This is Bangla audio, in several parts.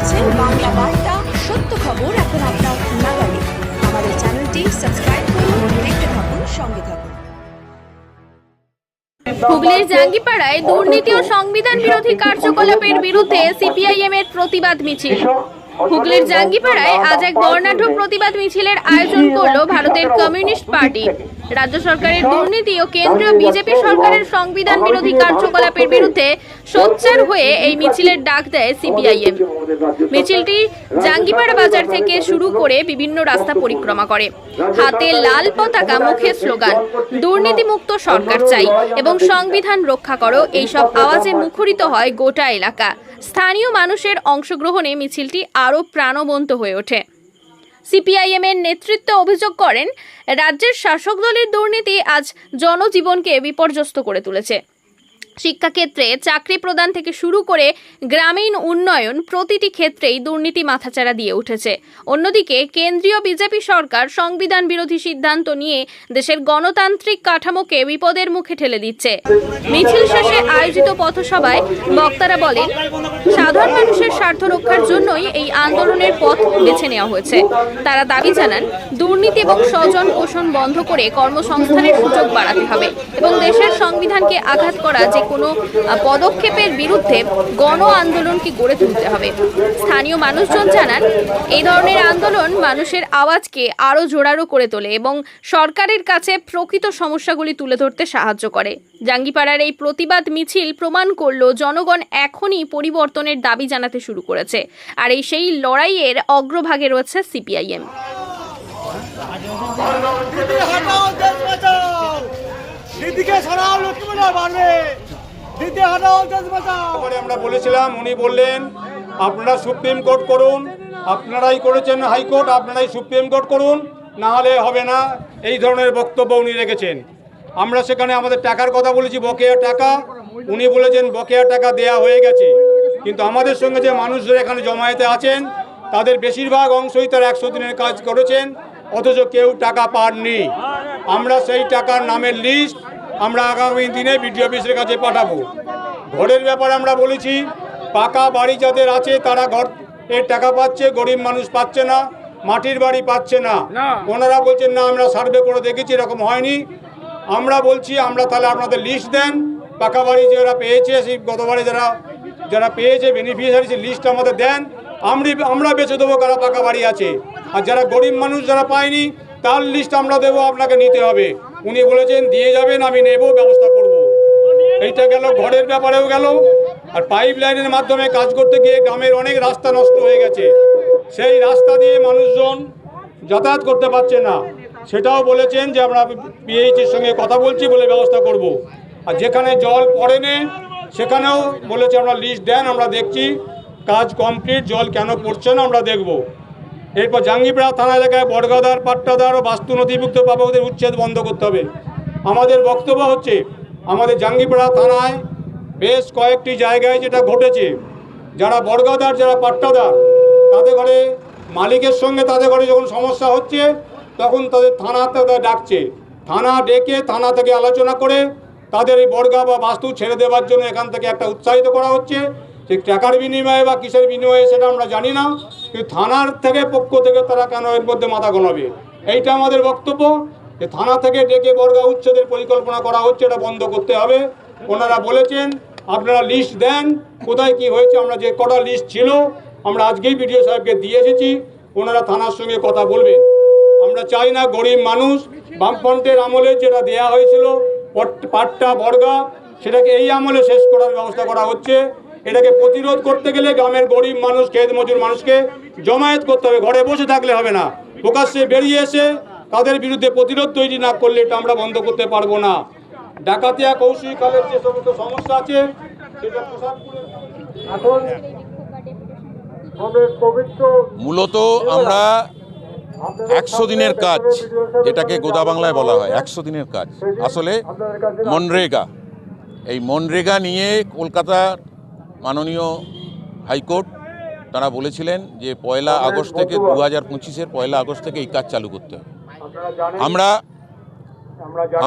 দেখছেন বাংলা বার্তা সত্য খবর এখন আপনার নাগালে। আমাদের চ্যানেলটি সাবস্ক্রাইব করুন দেখতে থাকুন সঙ্গে থাকুন। হুগলির জাঙ্গিপাড়ায় দুর্নীতি ও সংবিধান বিরোধী কার্যকলাপের বিরুদ্ধে সিপিআইএম এর প্রতিবাদ মিছিল। হুগলির জাঙ্গিপাড়ায় আজ এক বর্ণাঢ্য প্রতিবাদ মিছিলের আয়োজন করল ভারতের কমিউনিস্ট পার্টি। রাজ্য সরকারের দুর্নীতি ও কেন্দ্রীয় বিজেপি সরকারের সংবিধান বিরোধী কার্যকলাপের বিরুদ্ধে সোচ্চার হয়ে এই মিছিলের ডাক দেয় সিপিআইএম। মিছিলটি জাঙ্গিপাড়া বাজার থেকে শুরু করে বিভিন্ন রাস্তা পরিক্রমা করে। হাতে লাল পতাকা মুখে স্লোগান দুর্নীতিমুক্ত সরকার চাই এবং সংবিধান রক্ষা করো এইসব আওয়াজে মুখরিত হয় গোটা এলাকা। স্থানীয় মানুষের অংশগ্রহণে মিছিলটি আরও প্রাণবন্ত হয়ে ওঠে। সিপিআইএম এর নেতৃত্বে অভিযোগ করেন, রাজ্যের শাসক দলের দুর্নীতি আজ জনজীবনকে বিপর্যস্ত করে তুলেছে। শিক্ষাক্ষেত্রে চাকরি প্রদান থেকে শুরু করে গ্রামীণ উন্নয়ন প্রতিটি ক্ষেত্রেই দুর্নীতি মাথাচাড়া দিয়ে উঠেছে। অন্যদিকে কেন্দ্রীয় বিজেপি সরকার সংবিধান বিরোধী সিদ্ধান্ত নিয়ে দেশের গণতান্ত্রিক কাঠামোকে বিপদের মুখে ঠেলে দিচ্ছে। মিছিল শেষে আয়োজিত পথসভায় বক্তারা বলেন, সাধারণ মানুষের স্বার্থ রক্ষার জন্যই এই আন্দোলনের পথ বেছে নেওয়া হয়েছে। তারা দাবি জানান, দুর্নীতি এবং স্বজন পোষণ বন্ধ করে কর্মসংস্থানের সুযোগ বাড়াতে হবে এবং দেশের সংবিধানকে আঘাত করা যে কোনো পদক্ষেপের বিরুদ্ধে গণ আন্দোলনকে গড়ে তুলতে হবে। স্থানীয় মানুষজন জানান, এই ধরনের আন্দোলন মানুষের আওয়াজকে আরও জোরালো করে তোলে এবং সরকারের কাছে প্রকৃত সমস্যাগুলি তুলে ধরতে সাহায্য করে। জাঙ্গিপাড়ার এই প্রতিবাদ মিছিল প্রমাণ করল, জনগণ এখনই পরিবর্তনের দাবি জানাতে শুরু করেছে। আর এই সেই লড়াইয়ের অগ্রভাগে রয়েছে সিপিআইএম। দিদিকে সরাও লক্ষ্মী বাড়বে আমরা বলেছিলাম, উনি বললেন, আপনারা সুপ্রিম কোর্ট করুন, আপনারাই করেছেন হাইকোর্ট, আপনারাই সুপ্রিম কোর্ট করুন, না হলে হবে না। এই ধরনের বক্তব্য উনি রেখেছেন। আমরা সেখানে আমাদের টাকার কথা বলেছি, বকেয়া টাকা। উনি বলেছেন, বকেয়া টাকা দেয়া হয়ে গেছে। কিন্তু আমাদের সঙ্গে যে মানুষরা এখানে জমায়েতে আছেন, তাদের বেশিরভাগ অংশই তারা একশো দিনের কাজ করেছেন, অথচ কেউ টাকা পাননি। আমরা সেই টাকার নামের লিস্ট আমরা আগামী দিনে বিডিও অফিসের কাছে পাঠাবো। ঘরের ব্যাপারে আমরা বলেছি পাকা বাড়ি যাদের আছে তারা ঘর এর টাকা পাচ্ছে গরিব মানুষ পাচ্ছে না মাটির বাড়ি পাচ্ছে না। ওনারা বলছেন না আমরা সার্ভে করে দেখেছি এরকম হয়নি। আমরা বলছি আমরা তাহলে আপনাদের লিস্ট দেন। পাকা বাড়ি যারা পেয়েছে সেই গতবারে যারা যারা পেয়েছে বেনিফিশিয়ারি সেই লিস্ট আমাদের দেন। আমরি আমরা বেছে দেবো কারা পাকা বাড়ি আছে। আর যারা গরিব মানুষ যারা পায়নি তার লিস্ট আমরা দেবো আপনাকে নিতে হবে। উনি বলেছেন, দিয়ে যাবেন, আমি নেব, ব্যবস্থা করব। এইটা গেল, ঘরের ব্যাপারেও গেল। আর পাইপ লাইনের মাধ্যমে কাজ করতে গিয়ে গ্রামের অনেক রাস্তা নষ্ট হয়ে গেছে। সেই রাস্তা দিয়ে মানুষজন যাতায়াত করতে পারছে না। সেটাও বলেছেন যে, আমরা পিএইচির সঙ্গে কথা বলছি বলে ব্যবস্থা করব। আর যেখানে জল পড়ে পড়েনি, সেখানেও বলেছে, আমরা লিস্ট দেন, আমরা দেখছি। কাজ কমপ্লিট, জল কেন পড়ছে না, আমরা দেখব। এরপর জাঙ্গিপাড়া থানা এলাকায় বটগাদার, পাট্টাদার ও বাস্তু নথিভুক্ত পাবকদের উচ্ছেদ বন্ধ করতে হবে। আমাদের বক্তব্য হচ্ছে, আমাদের জাঙ্গিপাড়া থানায় বেশ কয়েকটি জায়গায় যেটা ঘটেছে, যারা বড়গাদার যারা পাট্টাদার, তাদের ঘরে মালিকের সঙ্গে তাদের ঘরে যখন সমস্যা হচ্ছে, তখন তাদের থানাতে তারা ডাকছে। থানা ডেকে থানা থেকে আলোচনা করে তাদের এই বর্গা বা বাস্তু ছেড়ে দেওয়ার জন্য এখান থেকে একটা উৎসাহিত করা হচ্ছে। সে টাকার বিনিময়ে বা কিসের বিনিময়ে সেটা আমরা জানি না, কিন্তু থানার থেকে পক্ষ থেকে তারা কেন এর মধ্যে মাথা গলাবে এইটা আমাদের বক্তব্য। যে থানা থেকে ডেকে বর্গা উচ্ছেদের পরিকল্পনা করা হচ্ছে, এটা বন্ধ করতে হবে। ওনারা বলেছেন, আপনারা লিস্ট দেন, কোথায় কি হয়েছে, আমরা যে কটা লিস্ট ছিল, আমরা আজকেই বিডিও সাহেবকে দিয়ে এসেছি, ওনারা থানার সঙ্গে কথা বলবেন। আমরা চাই না গরিব মানুষ, বামফ্রন্টের আমলে যেটা দেয়া হয়েছিল, পট- পাট্টা বর্গা, সেটাকে এই আমলে শেষ করার ব্যবস্থা করা হচ্ছে। এটাকে প্রতিরোধ করতে গেলে গ্রামের গরিব মানুষ খেত মজুর মানুষকে জমায়েত করতে হবে ঘরে বসে থাকলে হবে না। প্রকাশ্যে বেরিয়ে এসে তাদের বিরুদ্ধে প্রতিরোধ তৈরি না করলে এটা আমরা বন্ধ করতে পারব না। ডাকাতিয়া কৌশিকালের যে সমস্ত সমস্যা আছে সেটা এখন মূলত আমরা একশো দিনের কাজ যেটাকে গোদা বাংলায় বলা হয় একশো দিনের কাজ। আসলে মনরেগা এই মনরেগা নিয়ে কলকাতার মাননীয় হাইকোর্ট তারা বলেছিলেন যে পয়লা আগস্ট থেকে দু হাজার পঁচিশের পয়লা আগস্ট থেকে এই কাজ চালু করতে হবে। আমরা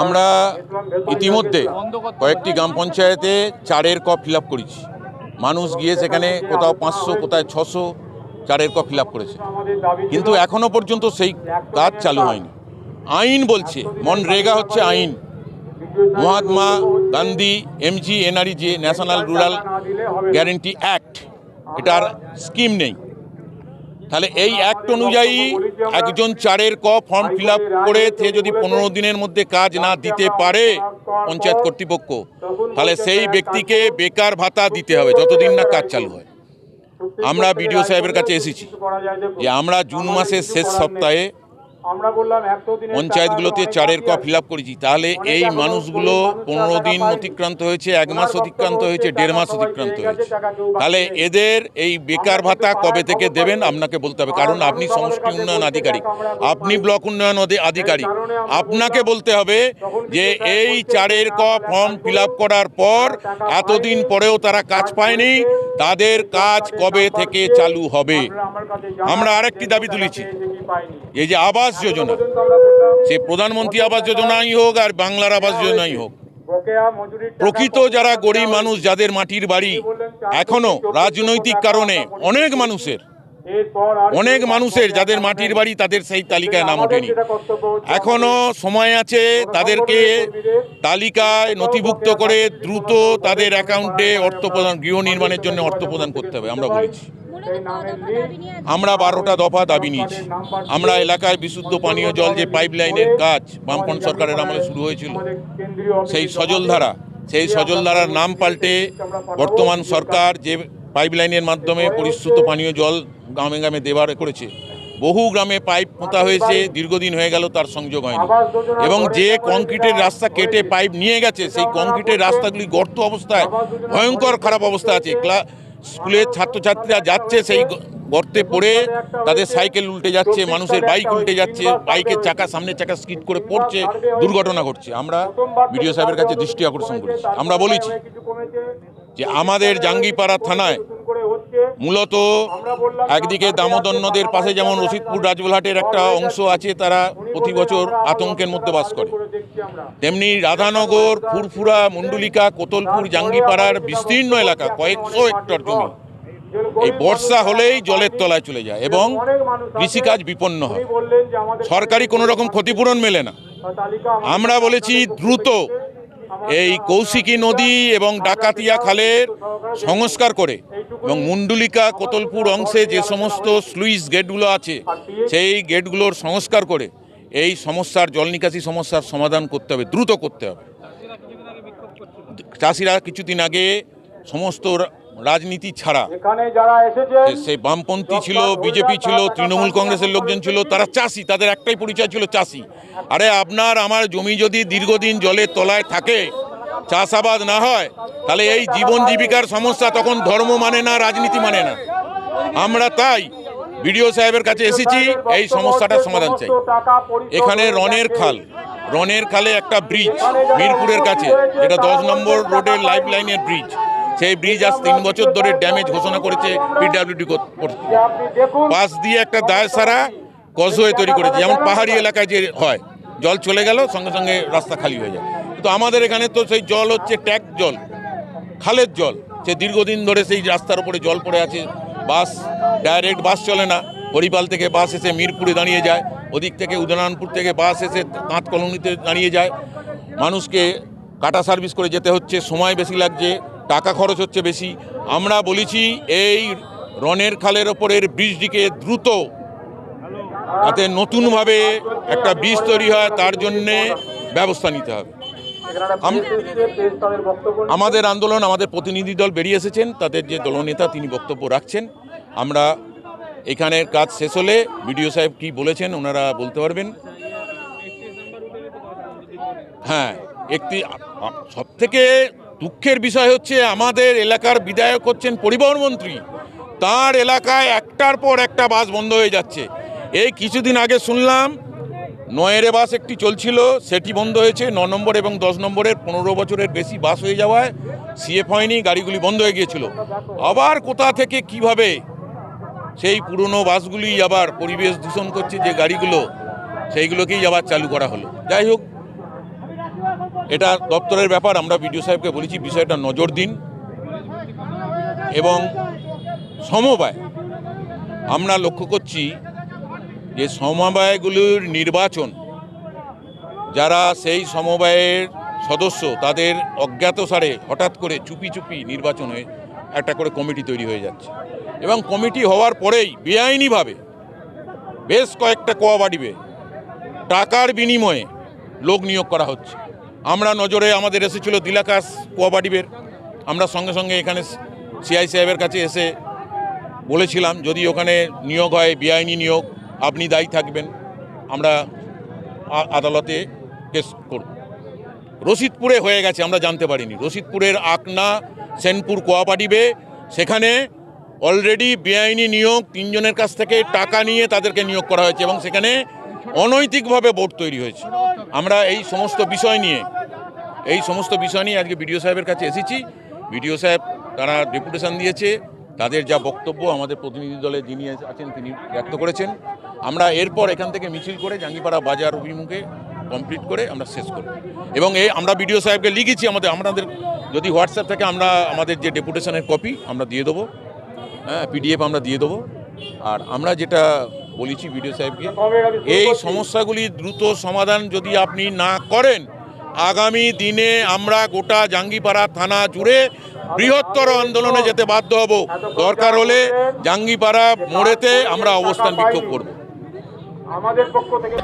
আমরা ইতিমধ্যে কয়েকটি গ্রাম পঞ্চায়েতে চারের ক ফিল আপ করেছি। মানুষ গিয়ে সেখানে কোথাও পাঁচশো কোথায় ছশো চারের ক ফিল করেছে। কিন্তু এখনও পর্যন্ত সেই কাজ চালু হয়নি। আইন বলছে মনরেগা হচ্ছে আইন। মহাত্মা গান্ধী এমজি এনআরই যে ন্যাশনাল রুরাল গ্যারেন্টি অ্যাক্ট এটার স্কিম নেই। তাহলে এই অ্যাক্ট অনুযায়ী একজন চারের ক ফর্ম ফিল করে সে যদি পনেরো দিনের মধ্যে কাজ না দিতে পারে পঞ্চায়েত কর্তৃপক্ষ, তাহলে সেই ব্যক্তিকে বেকার ভাতা দিতে হবে যতদিন না কাজ চালু হয়। আমরা বিডিও সাহেবের কাছে এসেছি যে আমরা জুন মাসের শেষ সপ্তাহে পঞ্চায়েতগুলোতে চারের ক ফিল করেছি। তাহলে এই মানুষগুলো পনেরো দিন অতিক্রান্ত হয়েছে এক মাস অতিক্রান্ত হয়েছে দেড় মাস অতিক্রান্ত হয়েছে। তাহলে এদের এই বেকার ভাতা কবে থেকে দেবেন আপনাকে বলতে হবে কারণ আপনি সমষ্টি উন্নয়ন আধিকারিক। আপনি ব্লক উন্নয়ন অধি- আধিকারিক। আপনাকে বলতে হবে যে এই চারের ক ফর্ম ফিল করার পর এতদিন পরেও তারা কাজ পায়নি তাদের কাজ কবে থেকে চালু হবে? আমরা আরেকটি দাবি তুলেছি। এই যে আবাস যোজনা, সে প্রধানমন্ত্রী আবাস যোজনাই হোক আর বাংলার আবাস যোজনাই হোক। প্রকৃত যারা গরিব মানুষ, যাদের মাটির বাড়ি এখনও রাজনৈতিক কারণে অনেক মানুষের অনেক মানুষের যাদের মাটির বাড়ি তাদের সেই তালিকায় নাম ওঠেনি। এখনও সময় আছে তাদেরকে তালিকায় নথিভুক্ত করে দ্রুত তাদের অ্যাকাউন্টে অর্থ প্রদান গৃহ নির্মাণের জন্য অর্থ প্রদান করতে হবে, আমরা বলেছি। আমরা বারোটা দফা দাবি নিয়েছি। আমরা এলাকায় বিশুদ্ধ পানীয় জল যে পাইপলাইনের কাজ বামপন সরকারের আমলে শুরু হয়েছিল সেই সজলধারা সেই সজলধারার নাম পাল্টে বর্তমান সরকার যে পাইপলাইনের মাধ্যমে পরিশ্রুত পানীয় জল গ্রামে গ্রামে দেবার করেছে বহু গ্রামে পাইপ পোঁতা হয়েছে দীর্ঘদিন হয়ে গেল তার সংযোগ হয়নি। এবং যে কংক্রিটের রাস্তা কেটে পাইপ নিয়ে গেছে সেই কংক্রিটের রাস্তাগুলি গর্ত অবস্থায় ভয়ঙ্কর খারাপ অবস্থা আছে। ক্লা স্কুলের ছাত্রছাত্রীরা যাচ্ছে সেই গর্তে পড়ে তাদের সাইকেল উল্টে যাচ্ছে মানুষের বাইক উল্টে যাচ্ছে বাইকের চাকা সামনের চাকা স্কিড করে পড়ছে দুর্ঘটনা ঘটছে। আমরা বিডিও সাহেবের কাছে দৃষ্টি আকর্ষণ করেছি। আমরা বলেছি যে আমাদের জাঙ্গিপাড়া থানায় মূলত একদিকে দামোদর নদের পাশে যেমন রশিদপুর রাজবলহাটের একটা অংশ আছে তারা প্রতি বছর আতঙ্কের মধ্যে বাস করে। তেমনি রাধানগর ফুরফুরা মুন্ডুলিকা কোতলপুর জাঙ্গিপাড়ার বিস্তীর্ণ এলাকা কয়েকশো হেক্টর জমি। এই বর্ষা হলেই জলের তলায় চলে যায় এবং কৃষিকাজ বিপন্ন হয়। সরকারি কোনো রকম ক্ষতিপূরণ মেলে না। আমরা বলেছি দ্রুত এই কৌশিকী নদী এবং ডাকাতিয়া খালের সংস্কার করে এবং মুন্ডুলিকা কোতলপুর অংশে যে সমস্ত স্লুইস গেটগুলো আছে সেই গেটগুলোর সংস্কার করে এই সমস্যার জল নিকাশি সমস্যার সমাধান করতে হবে দ্রুত করতে হবে। চাষিরা কিছুদিন আগে সমস্ত রাজনীতি ছাড়া সেই বামপন্থী ছিল বিজেপি ছিল তৃণমূল কংগ্রেসের লোকজন ছিল তারা চাষি তাদের একটাই পরিচয় ছিল চাষি। আরে আপনার আমার জমি যদি দীর্ঘদিন জলের তলায় থাকে চাষাবাদ না হয়, তাহলে এই জীবন জীবিকার সমস্যা তখন ধর্ম মানে না, রাজনীতি মানে না। আমরা তাই বিডিও সাহেবের কাছে এসেছি, এই সমস্যাটার সমাধান চাই। এখানে রনের খাল রনের খালে একটা ব্রিজ, মিরপুরের কাছে, যেটা দশ নম্বর রোডের লাইফ লাইনের ব্রিজ। সেই ব্রিজ আজ তিন বছর ধরে ড্যামেজ ঘোষণা করেছে পিডাব্লিউডি পাশ দিয়ে একটা দায় সারা কজওয়ে তৈরি করেছে, যেমন পাহাড়ি এলাকায় যে হয়, জল চলে গেল, সঙ্গে সঙ্গে রাস্তা খালি হয়ে যায়। কিন্তু আমাদের এখানে তো সেই জল হচ্ছে ট্যাক জল, খালের জল। সে দীর্ঘদিন ধরে সেই রাস্তার উপরে জল পড়ে আছে, বাস ডাইরেক্ট বাস চলে না। হরিপাল থেকে বাস এসে মিরপুরে দাঁড়িয়ে যায়, ওদিক থেকে উদয়নারায়ণপুর থেকে বাস এসে তাঁত কলোনিতে দাঁড়িয়ে যায়। মানুষকে কাটা সার্ভিস করে যেতে হচ্ছে, সময় বেশি লাগছে, টাকা খরচ হচ্ছে বেশি। আমরা বলেছি এই রনের খালের ওপরের ব্রিজটিকে দ্রুত যাতে নতুনভাবে একটা ব্রিজ তৈরি হয়, তার জন্যে ব্যবস্থা নিতে হবে। আমাদের আন্দোলন, আমাদের প্রতিনিধি দল বেরিয়ে এসেছেন। তাদের যে দলনেতা, তিনি বক্তব্য রাখছেন। আমরা এখানের কাজ শেষ হলে বিডিও সাহেব কি বলেছেন ওনারা বলতে পারবেন। হ্যাঁ একটি সব থেকে দুঃখের বিষয় হচ্ছে, আমাদের এলাকার বিধায়ক হচ্ছেন পরিবহন মন্ত্রী। তার এলাকায় একটার পর একটা বাস বন্ধ হয়ে যাচ্ছে। এই কিছুদিন আগে শুনলাম নয়েরে বাস একটি চলছিল, সেটি বন্ধ হয়েছে। ন নম্বর এবং দশ নম্বরের পনেরো বছরের বেশি বাস হয়ে যাওয়ায় সিএফ হয়নি, গাড়িগুলি বন্ধ হয়ে গিয়েছিল। আবার কোথা থেকে কীভাবে সেই পুরনো বাসগুলি আবার পরিবেশ দূষণ করছে, যে গাড়িগুলো, সেইগুলোকেই আবার চালু করা হলো। যাই হোক, এটা দপ্তরের ব্যাপার, আমরা বিডিও সাহেবকে বলেছি, বিষয়টা নজর দিন। এবং সমবায়, আমরা লক্ষ্য করছি যে সমবায়গুলির নির্বাচন, যারা সেই সমবায়ের সদস্য, তাদের অজ্ঞাতসারে হঠাৎ করে চুপি চুপি নির্বাচন হয়ে একটা করে কমিটি তৈরি হয়ে যাচ্ছে। এবং কমিটি হওয়ার পরেই বেআইনিভাবে বেশ কয়েকটা কোয়াবাডিবে টাকার বিনিময়ে লোক নিয়োগ করা হচ্ছে। আমরা নজরে আমাদের এসেছিল দিলাকাশ কোয়াবাডিবের আমরা সঙ্গে সঙ্গে এখানে সিআই সাহেবের কাছে এসে বলেছিলাম, যদি ওখানে নিয়োগ হয়, বেআইনি নিয়োগ আপনি দায়ী থাকবেন, আমরা আদালতে কেস করব। রশিদপুরে হয়ে গেছে, আমরা জানতে পারিনি। রশিদপুরের আকনা সেনপুর কোয়াপাটিবে, সেখানে অলরেডি বেআইনি নিয়োগ, তিনজনের কাছ থেকে টাকা নিয়ে তাদেরকে নিয়োগ করা হয়েছে এবং সেখানে অনৈতিকভাবে বোর্ড তৈরি হয়েছে। আমরা এই সমস্ত বিষয় নিয়ে, এই সমস্ত বিষয় নিয়ে আজকে বিডিও সাহেবের কাছে এসেছি। বিডিও সাহেব তারা ডেপুটেশন দিয়েছে তাদের যা বক্তব্য আমাদের প্রতিনিধি দলে যিনি আছেন তিনি ব্যক্ত করেছেন। আমরা এরপর এখান থেকে মিছিল করে জাঙ্গিপাড়া বাজার অভিমুখে কমপ্লিট করে আমরা শেষ করব। এবং এই আমরা বিডিও সাহেবকে লিখেছি আমাদের আমাদের যদি হোয়াটসঅ্যাপ থেকে আমরা আমাদের যে ডেপুটেশনের কপি আমরা দিয়ে দেবো। হ্যাঁ পিডিএফ আমরা দিয়ে দেবো। আর আমরা যেটা বলেছি বিডিও সাহেবকে, এই সমস্যাগুলি দ্রুত সমাধান যদি আপনি না করেন, আগামী দিনে আমরা গোটা জাঙ্গিপাড়া থানা জুড়ে বৃহত্তর আন্দোলনে যেতে বাধ্য হব। দরকার হলে জাঙ্গিপাড়া মোড়েতে আমরা অবস্থান বিক্ষোভ করব। আমাদের পক্ষ থেকে